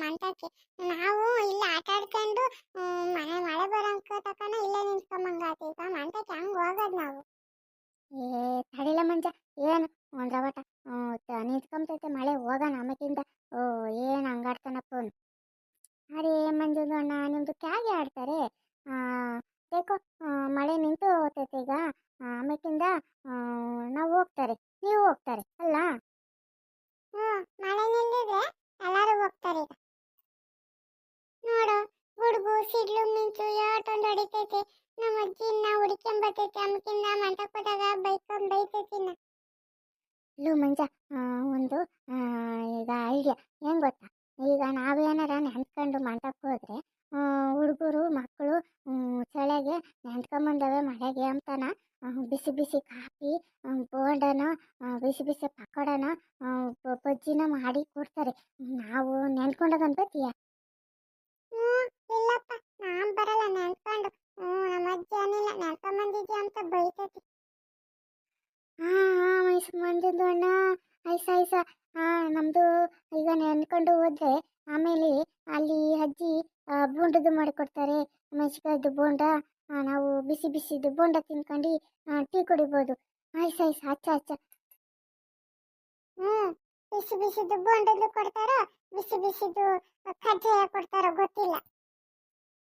ಮಂಟಕ್ಕೆ ನಾವು ಇಲ್ಲ ಆಟ ಆಡ್ಕೊಂಡು ಮನೆ ಮಳೆ ಬರೋಂಕ ತಕನ ಇಲ್ಲೇ ನಿಂತ್ಕೊಂಬಂಗಾತ. ಈಗ ಮಂಟಕ್ಕೆ ಹಂಗೆ ಹೋಗೋದ್ ನಾವು. ಏ ತಡಿಲ್ಲ ಮಂಜ ಏನು ಒಂದ್ ರವಟ. ನಿಂತ್ಕೊಂತೈತೆ ಮಳೆ ಹೋಗೋಣ ಆಮೇಕಿಂದ. ಓ ಏನು ಹಂಗಾಡ್ತಾನಪ್ಪ ಫೋನ್ ಅರೇ ಮಂಜುದು ಅಣ್ಣ ನಿಮ್ದು ಕ್ಯಾಗೆ ಆಡ್ತಾರೆ? ಬೇಕೋ ಮಳೆ ನಿಂತು ಹೋಗ್ತೈತೆ ಈಗ. ಆಮೇಕಿಂದ ನಾವು ಹೋಗ್ತಾರೆ. ನೀವು ಹೋಗ್ತಾರೆ ಅಲ್ಲ? ಹ್ಞೂ ಮಳೆ ನಿಲ್ಲಿದ್ರೆ ಎಲ್ಲಾರು ಹೋಗ್ತಾರೆ ಈಗ. ನೋಡು ಗುಡುಗು ಸಿಡ್ಲು, ಮಿಂಚು ಯಾಟೊಂದು ಹೊಡಿತೈತೆ. ನಮ್ಮ ಅಜ್ಜಿನ ಹುಡ್ಕೊಂಡ್ ಬರ್ತೈತೆ, ಅಮ್ಮಕಿನ್ನ ಮಂಟಕ್ ಹೋದಾಗ ಬೈಕೊಂಡ್ ಬೈತೈತಿ ಇಲ್ಲೂ ಮಂಜ ಒಂದು ಈಗ ಐಡಿಯಾ ಏನ್ ಗೊತ್ತಾ? ಈಗ ನಾವೇನಾರ ನೆನ್ಕೊಂಡು ಮಂಟಕ್ಕೆ ಹೋದ್ರೆ ಹುಡುಗರು ಮಕ್ಕಳು ಚಳಿಗೆ ನೆಂಟ್ಕೊಂಬಂದವೆ ಮಳೆಗೆ ಅಂತಾನ. ಬಿಸಿ ಬಿಸಿ ಕಾಫಿ ಬೋಂಡನ ಬಿಸಿ ಬಿಸಿ ಪಕೋಡನ ಬಜ್ಜಿನ ಮಾಡಿ ಕೊಡ್ತಾರೆ. ನಾವು ನೆನ್ಕೊಂಡೋಗನ್ ಬತ್ತೀಯ ಹ್ಮ್ ಇಲ್ಲಪ್ಪ ನಾನ್ ಬರಲ್ಲ ನೆನ್ಕೊಂಡು ಹ್ಞೂ ನಮ್ಮ ಅಜ್ಜಿ ಏನಿಲ್ಲ ನೆನ್ಕೊಂಬಂದಿದ್ಯ ಅಂತ ಬೈತೈತಿ. ಹಾಂ ಮೈಸೂರು ಮಂಜುದು ಅಣ್ಣ. ಐಸ ಐಸ. ಹಾಂ ನಮ್ಮದು ಈಗ ನೆನ್ಕೊಂಡು ಹೋದ್ರೆ ಆಮೇಲೆ ಅಲ್ಲಿ ಅಜ್ಜಿ ಬೋಂಡದ್ದು ಮಾಡಿಕೊಡ್ತಾರೆ. ಮೆಣಸಿನ್ಕಾಯ್ದು ಬೋಂಡ ನಾವು ಬಿಸಿ ಬಿಸಿದು ಬೋಂಡ ತಿನ್ಕೊಂಡು ಟೀ ಕುಡಿಬೋದು. ಆಯ್ಸ್ ಆಯ್ಸ್, ಅಚ್ಚ ಅಚ್ಚ. ಹ್ಮ್, ಬಿಸಿ ಬಿಸಿದು ಬೋಂಡದ್ದು ಕೊಡ್ತಾರೋ, ಬಿಸಿ ಬಿಸಿದು ಕಜ್ಜಾಯ ಕೊಡ್ತಾರೋ ಗೊತ್ತಿಲ್ಲ.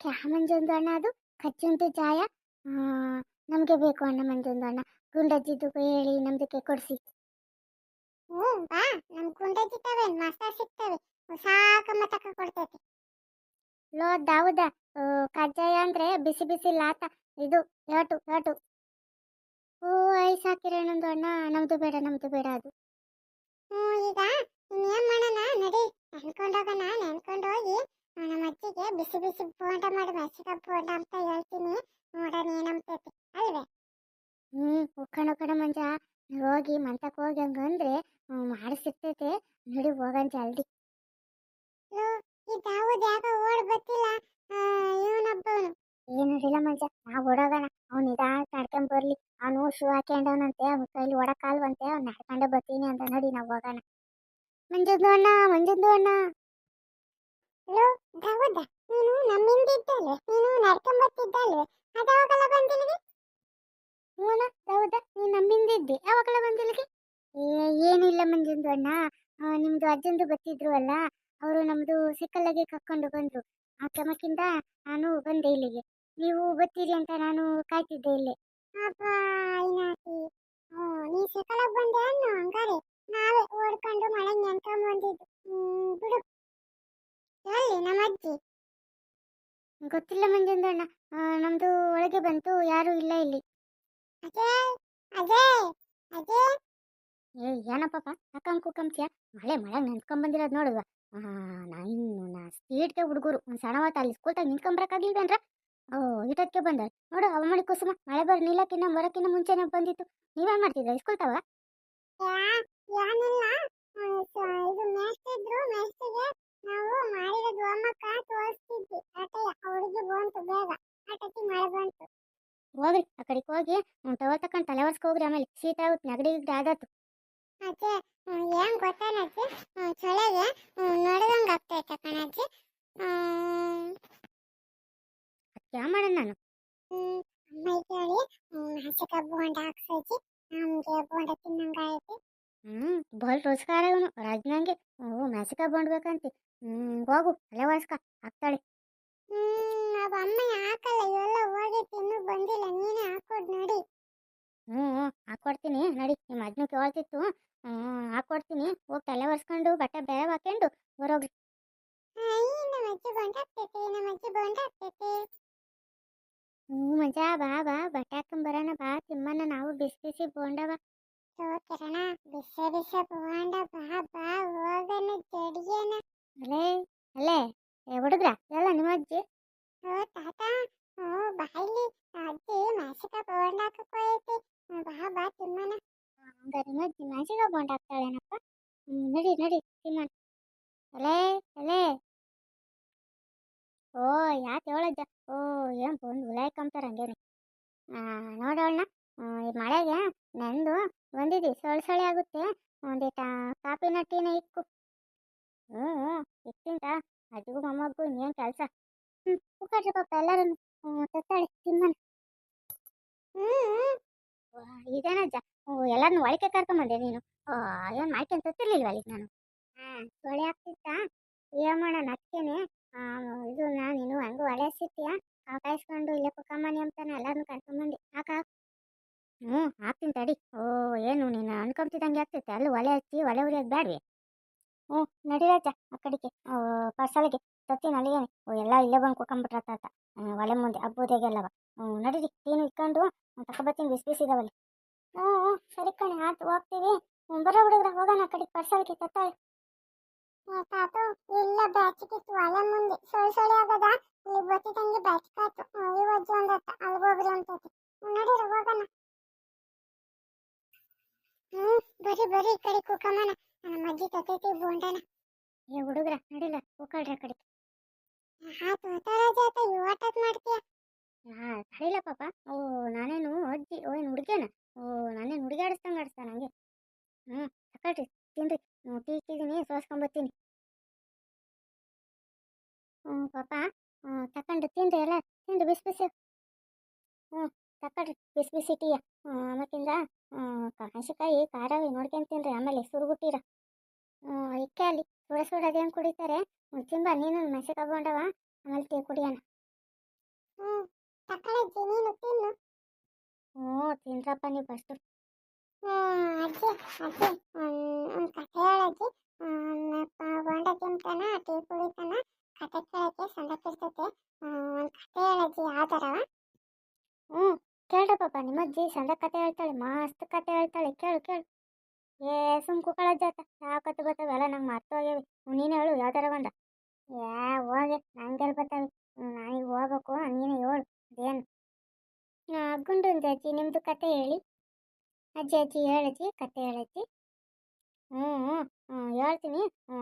ಕ್ಯಾಮಂಜೊಂದು ಅಣ್ಣ ಅದು ಕಚ್ಚುಂಟು ಜಾಯ. ನಮಗೆ ಬೇಕು ಅಣ್ಣ ಮಂಜೊಂದು ಅಣ್ಣ. ಗುಂಡಜ್ಜಿದ್ದು ಹೇಳಿ ನಮ್ದಕ್ಕೆ ಕೊಡಿಸಿ. ಹ್ಞೂ ಬಾ, ನಮ್ ಗುಂಡಜ್ಜಿತವೆ ಮಸ್ತ ಸಿಗ್ತವೆ. ಸಾಕಮ್ಮ ತಕ ಕೊಡ್ತೈತಿ. ಲೋ ದಾವುದ ಕಜ್ಜಾಯ ಅಂದ್ರೆ ಬಿಸಿ ಬಿಸಿ ಲಾತ. ಇದು ಏಟು ಏಟು. ಓ ಐಸ್ ಹಾಕಿರೋಣಂದು ಅಣ್ಣ, ನಮ್ದು ಬೇಡ ನಮ್ದು ಬೇಡ ಅದು. ಹ್ಮ್ ಈಗ ಇನ್ನೇನ್ ಮಾಡೋಣ? ನಡಿ ನೆನ್ಕೊಂಡೋಗೋಣ ನೆನ್ಕೊಂಡು ಹೋಗಿ ನಮ್ಮ ಅಜ್ಜಿಗೆ ಬಿಸಿ ಬಿಸಿ ಬೋಂಡ ಮಾಡಿ ಮೆಣಸಿನ ಬೋಂಡ ಅಂತ ಹೇಳ್ತೀನಿ. ನೋಡೋಣ ಏನಂತೈತಿ. ಅಲ್ವೇ? ಹ್ಮ್ ಉಕ್ಕಣ ಉಕ್ಕಣ ಮಂಜ. ಹೋಗಿ ಮಂತಕ್ಕೆ ಹೋಗಿ ಹಂಗಂದ್ರೆ ಮಾಡಿಸಿರ್ತೈತೆ. ನಡಿ ಹೋಗನ್ ಜಲ್ದಿ. ಲೋ, ಈ ದಾವೂದ್ ಯಾಕ ಓಡ್ ಬತ್ತಿಲ್ಲ ಇವನೊಬ್ಬವನು ಏನು ಇಲ್ಲ ಮಂಜ ನಾವು ಓಡೋಗೋಣ. ಅವ್ನು ನಿಧಾನ ನಡ್ಕೊಂಡ್ ಬರ್ಲಿ. ಅವನು ಶೂ ಹಾಕೊಂಡವನಂತೆ ಅವ್ನ ಕೈಲಿ ಓಡಕ್ಕಾಲ್ವಂತೆ ಅವ್ನು ನಡ್ಕೊಂಡೆ ಬರ್ತೀನಿ ಅಂತ ನಡಿ ನಾವು ಹೋಗೋಣ. ಮಂಜದ್ದು ಅಣ್ಣ ಮಂಜದ್ದು ಅಣ್ಣ. ಲೋ ದಾವೂದ ನೀನು ನಮ್ಮಿಂದಿದ್ದಲ್ವೇ? ನೀನು ನಡ್ಕೊಂಡ್ ಬರ್ತಿದ್ದಲ್ವೇ? ಅದಾವಾಗಲ್ಲ ಬಂದಿಲ್ಲಿಗೆ ಹೂನ ಹೌದಾ ನೀನು ನಮ್ಮಿಂದಿದ್ದೆ. ಯಾವಾಗಲ ಬಂದಿಲ್ಲಿಗೆ ಏ ಏನಿಲ್ಲ ಮಂಜಂದು ಅಣ್ಣ. ನಿಮ್ದು ಅಜ್ಜಂದು ಬತ್ತಿದ್ರು ಅಲ್ಲ. ಅವರು ನಮ್ದು ಸಿಕ್ಕಲ್ಲಾಗೆ ಕರ್ಕೊಂಡು ಬಂದ್ರು. ಆ ಕ್ರಮಕ್ಕಿಂತ ನಾನು ಬಂದೆ ಇಲ್ಲಿಗೆ. ನೀವು ಬರ್ತೀರಿ ಅಂತ ನಾನು ಕಾಯ್ತಿದ್ದೆ ಇಲ್ಲಿ. ನೀ ಸಕಾಲಕ್ಕೆ ಬಂದೆ ಅನ್ನು ಹಂಗಾರೆ. ನಾವೇ ಓಡ್ಕೊಂಡು ಮಳೆ ನೆನ್ಕೊಂಡ್ ಬಂದಿದ್ದು. ಬಿಡು. ಎಲ್ಲಿ ನಮ್ಮ ಅಜ್ಜಿ. ಗೊತ್ತಿಲ್ಲ ಮಂಜುಂದಣ್ಣ ನಮ್ದು ಒಳಗೆ ಬಂತು ಯಾರು ಇಲ್ಲ ಇಲ್ಲಿ. ಅಜಯ್ ಅಜಯ್ ಅಜಯ್. ಏ ಏನಪ್ಪ ಅಕ್ಕಂ ಕುಕ್ಕಂತ್ಯ ಮಳೆ ಮಳೆ ನೆನ್ಸ್ಕೊಂಡ್ ಬಂದಿರೋದು ನೋಡುವ. ನಾ ಇನ್ನು ನಾ ಸ್ಪೀಡ್ಗೆ ಹುಡುಗರು ಒಂದು ಸಣ್ಣ ಹೊತ್ತು ಅಲ್ಲಿ ಸ್ಕೂಲ್ದಾಗ ನಿಂತ್ಕೊಂಬರಕ್ಕಾಗಿಲ್ವೇನ್ರ ಓ ಇಟಕ್ಕೆ ಬಂದ. ನೋಡು ಅವಮಣಿ ಕುಸುಮ ಮಳೆ ಬರ್ ನಿಲ್ಲಕ್ಕಿನ್ನ ಬರಕ್ಕಿನ್ನ ಮುಂಚೆನೆ ಬಂದಿತ್ತು. ಮಾಡ್ತಿದ್ರ ತವ? ನಾವು ಮಳೆ ಬಂತು. ಹೋಗ್ರಿ ಆ ಕಡೆಗೆ ಹೋಗಿ ಟವಲ್ ತಕೊಂಡ್ ತಲೆ ಒರ್ಸ್ಕೊ ಹೋಗ್ರಿ ಆಮೇಲೆ. ಶೀತ ಆಗುತ್ತೆ ನೆಗಡಿ ಗಿಗಡಿ ಆದತ್ತು ಅಜ್ಜಿ ಹ್ಮ್, ಏನ್ ಗೊತ್ತಾನಜ್ಜಿ ಹ್ಮ್, ಚಳಿಗೆ ನೋಡಿದಂಗ ಆಗ್ತೈತೆ ಕಣಜ್ಜಿ ಹ್ಮ್ ಯಾ ಮಾಡೋಣ ನಾನು? ಹ್ಮ್, ಅಮ್ಮ ಕೇಳಿ ಹಸಿಕ ಬೋಂಡ ಹಾಕ್ಸಜ್ಜಿ ನಮ್ಗೆ ಬೋಂಡ ತಿನ್ನಂಗಾಯ್ತು ಹ್ಮ್ ಬಲ್ ರೋಸ್ಕಾರ ಇವನು ರಾಜ್ನಂಗೆ ಓ ಮೆಸಿಕ ಬಂಡ್ಬೇಕಂತಿ ಹ್ಮ್ ಹೋಗು ತಲೆ ಒರ್ಸ್ಕ ಹಾಕ್ತಾಳೆ ಹ್ಮ್ ನಾವ್ ಅಮ್ಮ ಹಾಕಲ್ಲ ಇವೆಲ್ಲ ಹೋಗಿ ತಿನ್ನು ಬಂದಿಲ್ಲ ನೀನೇ ಹಾಕೊಡ್ ನೋಡಿ ಹ್ಞೂ ಹ್ಞೂ ಹಾಕ್ಕೊಡ್ತೀನಿ ನಡಿ ನಿಮ್ಮ ಅಜ್ಜನ ಕೇಳ್ತಿತ್ತು. ಹಾಕ್ಕೊಡ್ತೀನಿ ಹೋಗಿ ತಲೆ ಒರ್ಸ್ಕೊಂಡು ಬಟ್ಟೆ ಬೇರೆ ಹಾಕೊಂಡು ಹಾಕ್ತೈತಿ ಹ್ಞೂ ಮಜಾ ಬಾ ಬಾ ಬಟ್ಟೆ ಹಾಕೊಂಬರೋಣ ಬಾ ತಿಮ್ಮನ ನಾವು ಬಿಸಿ ಬಿಸಿ ಬೋಂಡವ. ಕಿರಣ ಬಿಸೆ ಬಿಸೆ ಬೋಂಡ ಬಾ ಬಾ ಹೋಗನ ಜಡಿಯನ ಅಲೇ ಅಲೇ ಹುಡುಗ್ರ ಎಲ್ಲ ನಿಮ್ಮ ಅಜ್ಜಿ? ಓ ತಾತ. ಓ ಬಾಯ್ಲಿ ಅಜ್ಜಿ ಮಾಸಿಕ ಬೋಂಡ್ ಹಾಕೋಯ್ತಿ ಬಾ ಬಾ ತಿಮ್ಮನ ನಿಮ್ಮ ಅಜ್ಜಿ ಮ್ಯಾಸಿಗ ಬೋಂಡ ಹಾಕ್ತಾಳೇನಪ್ಪ? ನಡಿ ನಡಿ ತಿಮ್ಮನ್ ಅಲೇ ಅಲೇ. ಓ, ಯಾಕೆ ಹೇಳಜ್ಜ ಓ, ಏನು ಬಂದು ಉಲಾಯ್ಕೊಂತಾರ ಹಂಗೇನೆ ನೋಡೋಣ ಈ ಮಳೆಗೆ ನೆಂದು ಬಂದಿದ್ದಿ ಸೊಳ್ಳೆ ಸೊಳ್ಳೆ ಆಗುತ್ತೆ. ಒಂದಿಟ ಕಾಪಿನ ಟೀನ ಇಕ್ಕು. ಹ್ಞೂ ಇಕ್ಕಿಂತ ಅಜ್ಜಿಗೂ ಮೊಮ್ಮಗೂ ಇನ್ನೇನು ಕೆಲಸ. ಹ್ಞೂ ಕೂಕಟ್ರಿ ಪಾಪ ಎಲ್ಲರೂ ತತ್ತಾಳಿ ತಿಮ್ಮನ ಹ್ಮ್ ಇದೇನಜ್ಜ ಎಲ್ಲರನ್ನು ಒಳಗೆ ಕರ್ಕೊಂಬಂದೆ ನೀನು. ಏನು ಮಾಡ್ಕೊಂತ ತತ್ತಿರ್ಲಿಲ್ವ ಅಲ್ಲಿಗೆ ನಾನು? ಹಾಂ ಒಳೆ ಆಗ್ತಿತ್ತಾ ಏನು ಮಾಡೋಣ ಅದಕ್ಕೇನೆ ಇದು ನಾನು ನೀನು ಹಂಗೂ ಒಳೆ ಸಿಟ್ಟಿಯ ಕಾಯಿಸ್ಕೊಂಡು ಇಲ್ಲೇ ಕುಕ್ಕಮ್ಮನಿ ಅಂತಾನೆ ಎಲ್ಲರನ್ನು ಕರ್ಕೊಂಬಂದೆ. ಹಾಕ ಹ್ಞೂ ಹಾಕ್ತೀನಿ ತಡಿ. ಓ, ಏನು ನೀನು ಅನ್ಕೊಂತಿದ್ದಂಗೆ ಆಗ್ತೈತೆ. ಅಲ್ಲಿ ಒಲೆ ಹಚ್ಚಿ ಒಲೆ ಉರಿಯೋದು ಬೇಡ್ವಿ ಹ್ಞೂ ನಡೀರಜ್ಜ ಆ ಕಡೆಗೆ ಪರ್ಸಲಿಗೆ. ಅಲ್ಲಿಗೆ ಓ, ಎಲ್ಲ ಇಲ್ಲೇ ಬಂದು ಕುಕ್ಕಂಬಿಟ್ರ ತಾತ ಒಲೆ ಮುಂದೆ ಹಬ್ಬದಾಗೆಲ್ಲವ ಹ್ಞೂ ನಡೀರಿ ಟೀನು ಇಟ್ಕೊಂಡು ತಕೊಬತ್ತೀನಿ ಬಿಸಿ ಬಿಸಿ ಇದಾವಲ್ಲಿ ಹ್ಞೂ ಹ್ಞೂ ಸರಿ ಕಣೆ ಆತು ಹೋಗ್ತೀವಿ. ಹ್ಞೂ ಬರೋ ಹುಡುಗ್ರ, ಹೋಗೋಣ ಕಡೆಗೆ, ಪರ್ಸಲ್ಗೆ ತತ್ತಾಳೆ. ತಾತು, ಇಲ್ಲ ಬ್ಯಾಚಿಕಿತ್ತು ಒಲೆ ಮುಂದೆ. ಸೊಳ್ಳೆ ಸೊಳ್ಳೆ ಆಗದ? ಇಲ್ಲಿ ಬತ್ತಿದಂಗೆ ಬ್ಯಾಚಿಕಾತು ಇವಜ್ಜು ಒಂದತ್ತ ಅಲ್ಲಿ ಹೋಗ್ರಿ ಅಂತೈತಿ. ನಡೀರಿ, ಹೋಗೋಣ. ಹ್ಮ್ ಬರಿ ಬರಿ ಈ ಕಡೆ ಕುಕ್ಕಮ್ಮನ ನನ್ನ ಅಜ್ಜಿ ತತೈತಿ ಬೋಂಡನ. ಏ, ಹುಡುಗ್ರ ನಡಿಲ್ಲ ಕೂಕಳ್ರಿ ಆ ಕಡೆ ಆತು, ತರಾಜ ಮಾಡ್ತೀಯ? ಹಾಂ ತಡಿಲ್ಲ ಪಾಪ. ಓ, ನಾನೇನು ಅಜ್ಜಿ, ಓ, ಏನು ಹುಡುಗೇನ ಓ, ನಾನೇನು ಹುಡುಗಾಡಿಸ್ದಂಗೆ ಆಡಿಸ್ತಾ ನನಗೆ ಹ್ಞೂ ತಕೊಳ್ರಿ, ತಿನ್ರಿ. ಹ್ಞೂ ಟೀ ಇಟ್ಟಿದ್ದೀನಿ ಸೋಸ್ಕೊಂಬತ್ತೀನಿ ಹ್ಞೂ ಪಾಪ. ಹ್ಞೂ ತಕೊಂಡು ತಿನ್ರಿ ಎಲ್ಲ. ತಿಂದು ಬಿಸಿ ಬಿಸಿ. ಹ್ಞೂ ತಕೊಳ್ರಿ, ಬಿಸಿ ಬಿಸಿ ಹ್ಞೂ ಆಮೇಕಿಂದ ಮೆಣಸಿಕಾಯಿ ಖಾರವಿ ನೋಡ್ಕೊಂತೀನಿ ತಿನ್ರಿ. ಆಮೇಲೆ ಸುರುಗುಟ್ಟಿರ. ಹ್ಞೂ ಇಕ್ಕೆ ಅಲ್ಲಿ. ಸುಡ ಸುಡ ಅದೇನು ಕುಡಿತಾರೆ? ತಿಂಬ ನೀನು ಮೆಸೆ ತಗೊಂಡವ ಆಮೇಲೆ ಟೀ ಕುಡಿಯೋಣ. ಹ್ಞೂ ತಿನ್ರಪ್ಪ ನೀವು ಫಸ್ಟು ಅಜ್ಜಿ ಅಜ್ಜಿ ಒಂದು ಕಥೆ ಹೇಳಜ್ಜಿ ಬೋಂಡ ತಿಂತಾನ ಟೀ ಕುಡಿತಾನ ಕತೆ ಕೇಳಕ್ಕೆ ಸಂದಕ್ಕಿರ್ತೈತೆ ಒಂದು ಕಥೆ ಹೇಳಜ್ಜಿ ಯಾವ್ದಾರವ ಹ್ಞೂ ಕೇಳ್ರಪ್ಪ ನಿಮ್ಮಜ್ಜಿ ಸಂದ ಕತೆ ಹೇಳ್ತಾಳೆ ಮಸ್ತ್ ಕತೆ ಹೇಳ್ತಾಳೆ ಕೇಳು ಕೇಳು. ಸುಮ್ ಕುಕ್ಕಳಜ್ಜಾತ ಯಾವ ಕತೆ ಬರ್ತಾವೆ ಎಲ್ಲ ನಂಗೆ ಮರ್ತು ಹೋಗ್ಯಾವೆ. ನೀನು ಹೇಳು ಯಾವ್ದಾರ ಬಂದ? ಯಾ ಹೋಗೆ ನಂಗೆಲ್ಲಿ ಬರ್ತಾವೆ ನಾನೀಗ ಹೋಗ್ಬೇಕು, ನೀನು ಹೇಳು, ಅದೇನು? ಗುಂಡುಂದು ಅಜ್ಜಿ ನಿಮ್ಮದು ಕತೆ ಹೇಳಿ. ಅಜ್ಜಿ ಅಜ್ಜಿ ಹೇಳಜ್ಜಿ, ಕತೆ ಹೇಳಜ್ಜಿ. ಹ್ಞೂ ಹ್ಞೂ ಹೇಳ್ತೀನಿ. ಹ್ಞೂ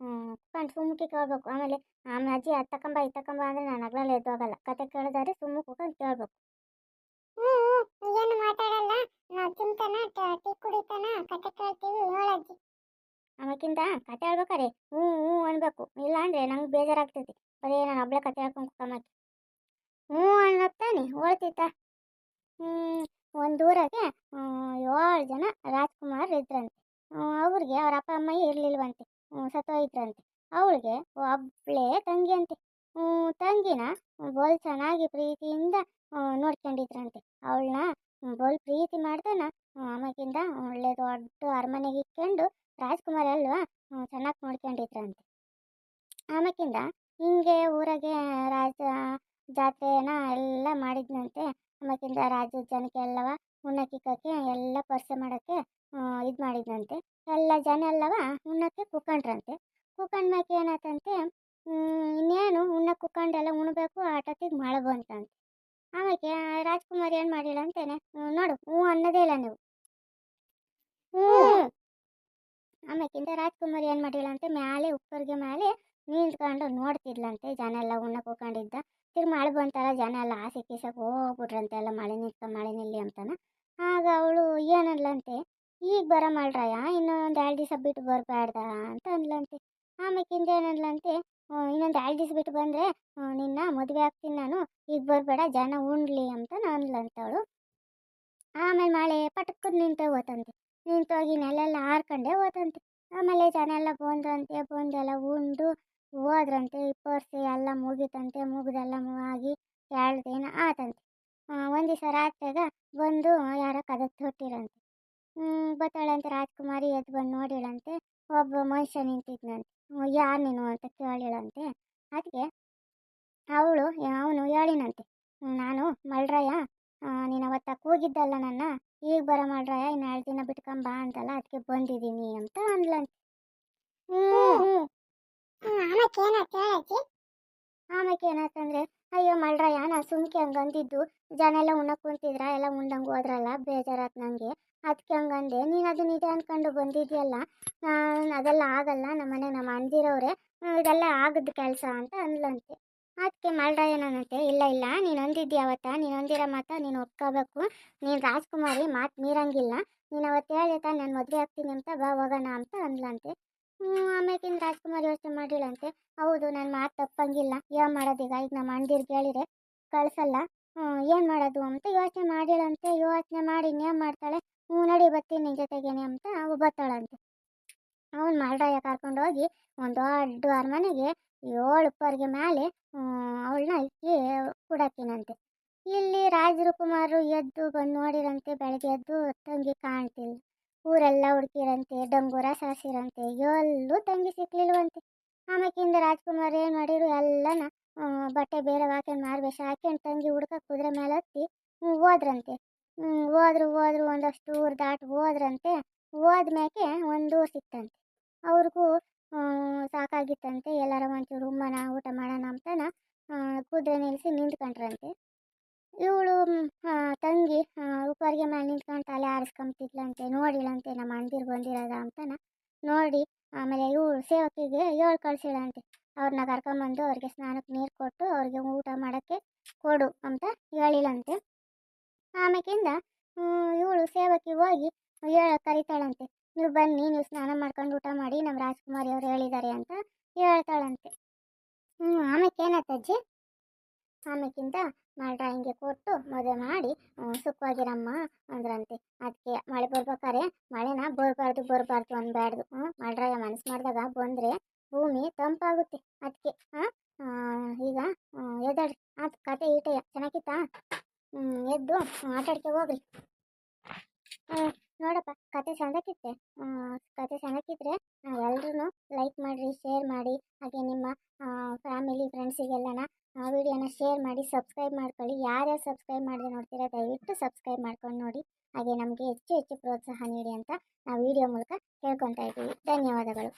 ಹ್ಞೂ ಕುತ್ಕೊಂಡು ಸುಮ್ಮಕ್ಕೆ ಕೇಳ್ಬೇಕು. ಆಮೇಲೆ ಆಮೇಲೆ ಅಜ್ಜಿ, ಅದು ತಕೊಂಬ ಇದು ತಕೊಂಬ ಅಂದರೆ ನಾನು ಅಗ್ಲಲ್ಲಿ ಎದ್ದೋಗಲ್ಲ ಕತೆ ಕೇಳಿದಾರೆ ಸುಮ್ಮನೆ ಕುತ್ಕೊಂಡು ಕೇಳ್ಬೇಕು. ಏನು ಮಾತಾಡಲ್ಲ. ನಾವು ತಿಂತಾನ, ಟೀ ಕುಡಿತಾನ, ಕತೆ ಕೇಳ್ತೀವಿ ಹೇಳಜ್ಜಿ ಆಮೇಕಿಂದ ಕತೆ ಹೇಳ್ಬೇಕಾರೆ ಹ್ಞೂ ಹ್ಞೂ ಅನ್ಬೇಕು. ಇಲ್ಲ ಅಂದ್ರೆ ನಂಗೆ ಬೇಜಾರಾಗ್ತೈತಿ ಬರೀ ನಾನು ಒಬ್ಳೆ ಕತೆ ಹೇಳ್ಕೊಂಡು ಕುತ್ಕೊಂಬಕ್ಕೆ ಹ್ಞೂ ಅನ್ನತ್ತಾನೆ ಓಳ್ತಿತ್ತ ಹ್ಞೂ ಒಂದು ಊರಾಗೆ ಏಳು ಜನ ರಾಜ್ಕುಮಾರ್ ಇದ್ರಂತೆ. ಅವ್ರಿಗೆ ಅವ್ರ ಅಪ್ಪ, ಅಮ್ಮ ಇರಲಿಲ್ವಂತೆ. ಸತ್ತೋಯ್ತ್ರಂತೆ ಅವಳಿಗೆ ಒಬ್ಳೇ ತಂಗಿ ಅಂತೆ ತಂಗಿನ ಬೋಲ್ ಚೆನ್ನಾಗಿ ಪ್ರೀತಿಯಿಂದ ನೋಡ್ಕೊಂಡಿದ್ರಂತೆ. ಅವಳನ್ನ ಬೋಲ್ ಪ್ರೀತಿ ಮಾಡ್ತಾನ ಆಮೇಕಿಂದ ಒಳ್ಳೆ ದೊಡ್ಡ ಅರಮನೆಗೆ ಇಟ್ಕೊಂಡು ರಾಜ್ಕುಮಾರ್ ಅಲ್ವಾ ಚೆನ್ನಾಗಿ ನೋಡ್ಕೊಂಡಿದ್ರಂತೆ. ಆಮಕಿಂದ ಹಿಂಗೆ ಊರಾಗೆ ರಾಜ, ಜಾತ್ರೆನ ಎಲ್ಲ ಮಾಡಿದ್ನಂತೆ. ಆಮಕಿಂದ ರಾಜ್ಯದ ಜನಕ್ಕೆ ಎಲ್ಲವ, ಉಣ್ಣಕ್ಕಿಕ್ಕಕ್ಕೆ ಎಲ್ಲ ಪರಿಚಯ ಮಾಡೋಕ್ಕೆ ಇದು ಮಾಡಿದ್ನಂತೆ. ಎಲ್ಲ ಜನ ಎಲ್ಲವ ಉಣ್ಣಕ್ಕೆ ಕುಕ್ಕಂಡ್ರಂತೆ ಕುತ್ಕೊಂಡ್ಮ್ಯಾಕೆ ಏನಾಯ್ತಂತೆ ಇನ್ನೇನು ಉಣ್ಣಕ್ಕೆ ಕುತ್ಕೊಂಡೆಲ್ಲ ಉಣ್ಬೇಕು ಆಟೋತಿಗೆ ಮಳೆ ಬಂತಂತೆ ಆಮೇಲೆ ರಾಜ್ಕುಮಾರ್ ಏನು ಮಾಡಿಲ್ಲ ಅಂತೇನೆ ನೋಡು ಹ್ಞೂ ಅನ್ನೋದೇ ಇಲ್ಲ ನೀವು. ಹ್ಞೂ ಆಮೇಕಿಂದ ರಾಜ್ಕುಮಾರ್ ಏನು ಮಾಡಿಲ್ಲ ಅಂತೆ ಮ್ಯಾಲೆ ಉಪ್ಪರ್ಗೆ ಮೇಲೆ ನಿಂತ್ಕೊಂಡು ನೋಡ್ತಿದ್ಲಂತೆ ಜನ ಎಲ್ಲ ಉಣ್ಣಕ್ಕೆ ಹೋಗ್ಕೊಂಡಿದ್ದ ತಿರ್ಗಿ ಮಳೆ ಬಂತಲ್ಲ ಜನ ಎಲ್ಲ ಆಸೆ ಕೀಸಕ್ಕೆ ಹೋಗ್ಬಿಟ್ರಂತೆ ಎಲ್ಲ ಮಳೆ ನಿಂತ್ಕೊಂಡು ಮಳೆ ನಿಲ್ಲಿ ಅಂತಾನೆ. ಆಗ ಅವಳು ಏನಲ್ಲಂತೆ ಈಗ ಬರ ಮಾಡ್ರಯ್ಯ ಇನ್ನೊಂದು ಎರಡು ದಿವಸ ಬಿಟ್ಟು ಬರಬೇಡ್ದ ಅಂತ ಅನ್ಲಂತೆ. ಆಮೇಕಿಂದ ಏನನ್ಲಂತೆ ಇನ್ನೊಂದು ಎರಡು ದಿವಸ ಬಿಟ್ಟು ಬಂದರೆ ನಿನ್ನ ಮದುವೆ ಆಗ್ತೀನಿ ನಾನು, ಈಗ ಬರಬೇಡ, ಜನ ಉಣ್ಲಿ ಅಂತ ಅನ್ಲಂತವಳು ಆಮೇಲೆ ಮಳೆ, ಪಟಕ್ಕದ ನಿಂತ ಹೋತಂತೆ. ನಿಂತೋಗಿ ನೆಲೆಲ್ಲ ಹಾರ್ಕೊಂಡೇ ಹೋತಂತೆ. ಆಮೇಲೆ ಜನ ಎಲ್ಲ ಬಂದ್ರಂತೆ ಬಂದೆಲ್ಲ ಉಂಡು, ಹೋದ್ರಂತೆ ಪರ್ಸಿ ಎಲ್ಲ ಮುಗಿತಂತೆ, ಮುಗಿದೆಲ್ಲ ಆಗಿ ಎರಡು ದಿನ ಆತಂತೆ. ಒಂದು ದಿವಸ ರಾತ್ರಿಯಾಗ ಬಂದು ಯಾರೋ ಕದ ತೊಟ್ಟಿರಂತೆ. ಗೊತ್ತಾಳಂತೆ ರಾಜ್ಕುಮಾರಿ ಎದ್ದು ಬಂದು ನೋಡಿಳಂತೆ, ಒಬ್ಬ ಮನುಷ್ಯ ನಿಂತಿದ್ನಂತೆ. ಯಾರು ನೀನು ಅಂತ ಕೇಳಿಳಂತೆ ಅದಕ್ಕೆ ಅವಳು ಅವನು ಹೇಳಿನಂತೆ ನಾನು ಮಳ್ರಯ್ಯ ನೀನು ಅವತ್ತ ಕೂಗಿದ್ದಲ್ಲ ನನ್ನ ಈಗ ಬರ ಮಳ್ರಯ್ಯ ಇನ್ನು ಎರಡು ದಿನ ಬಿಟ್ಕೊಂಬ ಅಂತಲ್ಲ ಅದಕ್ಕೆ ಬಂದಿದ್ದೀನಿ ಅಂತ ಅಂದ್ಲಂತೆ. ಆಮೇಲೆ ಏನಾಯ್ತಂದ್ರೆ ಅಯ್ಯೋ ಮಳ್ರಯ್ಯ ನಾನು ಸುಮ್ಕೆ ಹಂಗೆ ಅಂದಿದ್ದು ಜನ ಎಲ್ಲ ಉಣ್ಣಕ್ಕೆ ಕುಂತಿದ್ರ ಎಲ್ಲ ಉಂಡಂಗೆ ಹೋದ್ರಲ್ಲ ಬೇಜಾರಾತ್ ನನಗೆ ಅದಕ್ಕೆ ಹಂಗಂದೆ. ನೀನು ಅದು ನಿಜ ಅಂದ್ಕೊಂಡು ಬಂದಿದ್ಯಲ್ಲ ಅದೆಲ್ಲ ಆಗಲ್ಲ, ನಮ್ಮನೆ ನಮ್ಮ ಅಂದಿರೋರೆ ಇದೆಲ್ಲ ಆಗದ ಕೆಲಸ ಅಂತ ಅಂದ್ಲಂತೆ ಅದಕ್ಕೆ ಮಳ್ರಯ್ಯ ಏನಂತೆ ಇಲ್ಲ ಇಲ್ಲ, ನೀನು ಅಂದಿದ್ದಿ ಅವತ್ತ, ನೀನು ಅಂದಿರೋ ಮಾತ ನೀನು ಒಪ್ಕೋಬೇಕು. ನೀನು ರಾಜ್ಕುಮಾರಿ ಮಾತು ಮೀರಂಗಿಲ್ಲ. ನೀನು ಅವತ್ತು ಹೇಳಿದ ನಾನು ಮದುವೆ ಆಗ್ತೀನಿ ಅಂತ, ಬಾ, ಹೋಗೋಣ ಅಂತ ಅಂದ್ಲಂತೆ ಆಮೇಲೆ ರಾಜ್ಕುಮಾರ್ ಯೋಚನೆ ಮಾಡಿಲ್ಲಂತೆ ಹೌದು ನನ್ನ ಮಾತು ತಪ್ಪಂಗಿಲ್ಲ. ಏನು ಮಾಡೋದೀಗ? ಈಗ ನಮ್ಮ ಅಣ್ಣದಿರ್ಗೆ ಹೇಳಿದ್ರೆ ಕಳ್ಸಲ್ಲ. ಏನು ಮಾಡೋದು ಅಂತ ಯೋಚನೆ ಮಾಡಿಳಂತೆ ಯೋಚನೆ ಮಾಡಿ ಇನ್ನೇನು ಮಾಡ್ತಾಳೆ? ಹ್ಞೂ, ನಡಿ ಬರ್ತೀನಿ ಜೊತೆಗೇನೆ ಅಂತ ಅವು ಬರ್ತಾಳಂತೆ ಅವನು ಕರ್ಕೊಂಡು ಹೋಗಿ ಒಂದು ದೊಡ್ಡ ಅರಮನೆಗೆ ಏಳು ಉಪ್ಪರಿಗೆ ಮೇಲೆ ಅವಳನ್ನ ಇಕ್ಕಿ ಕುಡಾಕಿನಂತೆ ಇಲ್ಲಿ ರಾಜರು ಕುಮಾರರು ಎದ್ದು ಬಂದು ನೋಡಿರಂತೆ, ಬೆಳಗ್ಗೆ ಎದ್ದು ತಂಗಿ ಕಾಣ್ತಿಲ್ಲ. ಊರೆಲ್ಲ ಹುಡುಕಿರಂತೆ, ಡಂಗೂರ ಸಾಸಿರಂತೆ, ಎಲ್ಲೂ ತಂಗಿ ಸಿಕ್ಲಿಲ್ವಂತೆ. ಆಮೇಕಿಂದ ರಾಜ್ಕುಮಾರ್ ಏನು ಮಾಡಿರು? ಎಲ್ಲನ ಬಟ್ಟೆ ಬೇರೆ ಹಾಕೊಂಡು ಮಾರ್ಬೇಷ ಹಾಕೊಂಡು ತಂಗಿ ಹುಡ್ಕ ಕುದುರೆ ಮೇಲೆ ಹತ್ತಿ ಹೋದ್ರಂತೆ. ಹೋದ್ರು ಹೋದ್ರು ಒಂದಷ್ಟು ಊರು ದಾಟಿ ಹೋದ್ರಂತೆ. ಹೋದ್ಮ್ಯಾಕೆ ಒಂದು ಊರು ಸಿಕ್ತಂತೆ. ಅವ್ರಿಗೂ ಸಾಕಾಗಿತ್ತಂತೆ. ಎಲ್ಲಾರ ಒಂಚೂರು ಉಮ್ಮನ, ಊಟ ಮಾಡೋಣ ಅಂತನ ಕುದುರೆ ನಿಲ್ಲಿಸಿ ನಿಂತ್ಕೊಂಡ್ರಂತೆ. ಇವಳು ತಂಗಿ ಉಪ್ಪರಿಗೆ ಮೇಲೆ ನಿಂತ್ಕೊಂಡು ತಲೆ ಆರಿಸ್ಕೊಂತಿದ್ಲಂತೆ ನೋಡಿಳಂತೆ ನಮ್ಮ ಅಣ್ಣದಿರು ಬಂದಿರೋದ ಅಂತನ ನೋಡಿ, ಆಮೇಲೆ ಇವಳು ಸೇವಕಿಗೆ ಏಳು ಕಳ್ಸಿಳಂತೆ. ಅವ್ರನ್ನ ಕರ್ಕೊಂಬಂದು ಅವ್ರಿಗೆ ಸ್ನಾನಕ್ಕೆ ನೀರು ಕೊಟ್ಟು ಅವ್ರಿಗೆ ಊಟ ಮಾಡೋಕ್ಕೆ ಕೊಡು ಅಂತ ಹೇಳಿಲ್ಲಂತೆ ಆಮೇಕಿಂದ ಇವಳು ಸೇವಕಿಗೆ ಹೋಗಿ ಹೇಳ, ಕರಿತಾಳಂತೆ, ನೀವು ಬನ್ನಿ, ನೀವು ಸ್ನಾನ ಮಾಡ್ಕೊಂಡು ಊಟ ಮಾಡಿ ನಮ್ಮ ರಾಜ್ಕುಮಾರಿ ಅವ್ರು ಹೇಳಿದ್ದಾರೆ ಅಂತ ಹೇಳ್ತಾಳಂತೆ. ಹ್ಞೂ ಆಮೇಲೆ ಅಜ್ಜಿ? ಆಮೇಕಿಂದ ಮಳೆ ಹಿಂಗೆ ಕೊಟ್ಟು ಮದುವೆ ಮಾಡಿ ಸುಖವಾಗಿರಮ್ಮ ಅಂದ್ರಂತೆ. ಅದಕ್ಕೆ ಮಳೆ ಬರ್ಬೇಕಾರೆ, ಮಳೆನ ಬರಬಾರ್ದು ಬರಬಾರ್ದು ಅನ್ಬಾರ್ದು ಹ್ಞೂ ಮಾಡ್ರಾಯ ಮನಸ್ಸು ಮಾಡಿದಾಗ ಬಂದರೆ ಭೂಮಿ ತಂಪಾಗುತ್ತೆ. ಅದಕ್ಕೆ ಈಗ ಎದ್ದಾಡ್ರಿ. ಆತು ಕತೆ ಈಟೆಯ ಚೆನ್ನಾಗಿತ್ತಾ? ಎದ್ದು, ಆಟಾಡ್ಕೆ ಹೋಗ್ರಿ. ನೋಡಪ್ಪ, ಕತೆ ಚೆನ್ನಾಗಿತ್ತೆ ಕತೆ ಚೆನ್ನಾಗಿದ್ರೆ ಎಲ್ರೂ ಲೈಕ್ ಮಾಡಿರಿ ಶೇರ್ ಮಾಡಿ, ಹಾಗೆ ನಿಮ್ಮ ಫ್ಯಾಮಿಲಿ ಫ್ರೆಂಡ್ಸಿಗೆಲ್ಲನ ವಿಡಿಯೋನ ಶೇರ್ ಮಾಡಿ ಸಬ್ಸ್ಕ್ರೈಬ್ ಮಾಡ್ಕೊಳ್ಳಿ. ಯಾರ್ಯಾರು ಸಬ್ಸ್ಕ್ರೈಬ್ ಮಾಡ್ದೆ ನೋಡ್ತೀರಾ, ದಯವಿಟ್ಟು ಸಬ್ಸ್ಕ್ರೈಬ್ ಮಾಡ್ಕೊಂಡು ನೋಡಿ. ಹಾಗೆ ನಮಗೆ ಹೆಚ್ಚು ಹೆಚ್ಚು ಪ್ರೋತ್ಸಾಹ ನೀಡಿ ಅಂತ ನಾವು ವಿಡಿಯೋ ಮೂಲಕ ಕೇಳ್ಕೊತಾ ಇದ್ದೀವಿ. ಧನ್ಯವಾದಗಳು.